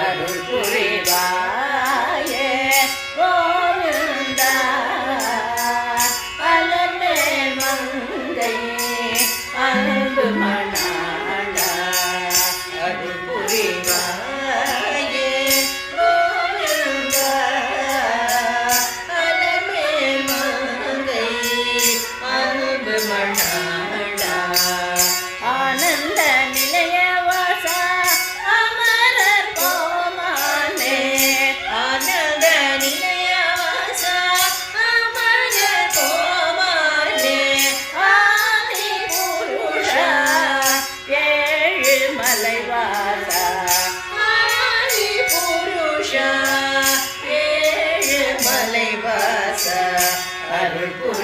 அருள் புரிவாயே கோவிந்தா அலமே மங்கை அன்பு மணாளா. அருள் புரிவா Hare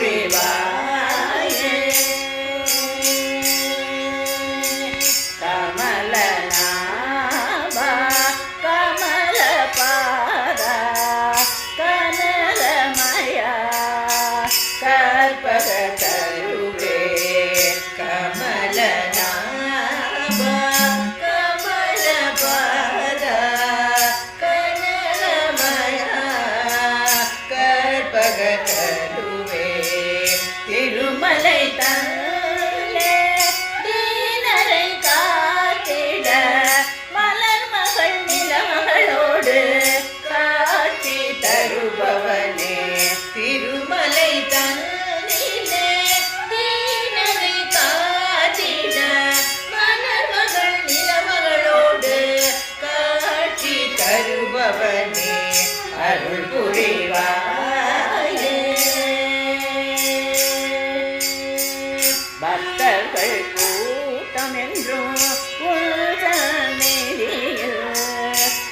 என்றும் உள்சந்நிதியில்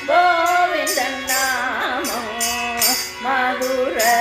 கோவிந்தன் நாமோ மதுரை